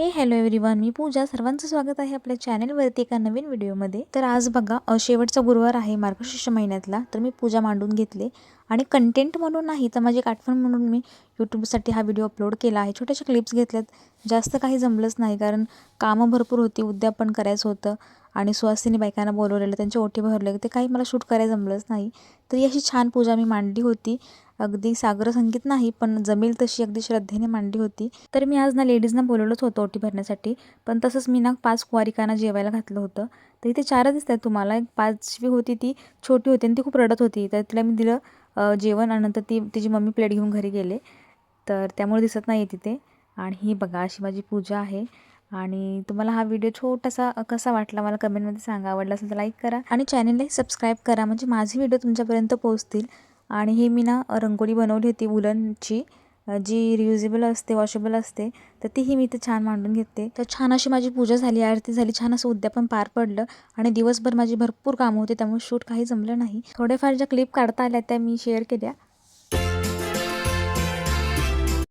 हे hello everyone मी पूजा. सर्वांचं स्वागत आहे आपल्या चॅनलवरती एका नवीन व्हिडिओमध्ये. तर आज बघा शेवटचा गुरुवार आहे मार्गशीर्ष महिन्यातला. तर मी पूजा मांडून घेतले. आणि कंटेंट म्हणून नाही तर माझी एक आठवण म्हणून मी यूट्यूबसाठी हा व्हिडिओ अपलोड केला आहे. छोट्याशा क्लिप्स घेतल्यात. जास्त काही जमलंच नाही कारण कामं भरपूर होती. उद्यापन करायचं होतं. आणि सुहासिनी बायकांना बोलवलेलं त्यांचे ओटी भरले. ते काही मला शूट करायला जमलंच नाही. तर ही अशी छान पूजा मी मांडली होती. अगदी सागर संगीत नाही पण जमेल तशी अगदी श्रद्धेने मांडली होती. तर मी आज ना लेडीजना बोलवलंच होतं ओटी भरण्यासाठी. पण तसंच मी ना पाच कुवारिकांना जेवायला घातलं होतं. तर इथे चारच दिसत आहेत तुम्हाला. एक पाचवी होती ती छोटी होती आणि ती खूप रडत होती. तर तिला मी दिलं जेवण आणि नंतर ती तिची मम्मी प्लेट घेऊन घरी गेले. तर त्यामुळे दिसत नाही आहे तिथे. आणि ही बघा अशी माझी पूजा आहे. आणि तुम्हाला हा व्हिडिओ छोटासा कसा वाटला मला कमेंटमध्ये सांगा. आवडला असेल तर लाईक करा. आणि चॅनललाही सबस्क्राईब करा. म्हणजे माझे व्हिडिओ तुमच्यापर्यंत पोहोचतील. आणि हे मी ना रंगोळी बनवली होती वुलनची. जी रियुजेबल असते वॉशेबल असते तर तीही मी इथे छान मांडून घेते. तर छान अशी माझी पूजा झाली. आरती झाली. छान असं उद्यापन पार पडलं आणि दिवसभर माझी भरपूर कामं होती त्यामुळे शूट काही जमलं नाही. थोडेफार ज्या क्लिप काढता आल्या त्या मी शेअर केल्या.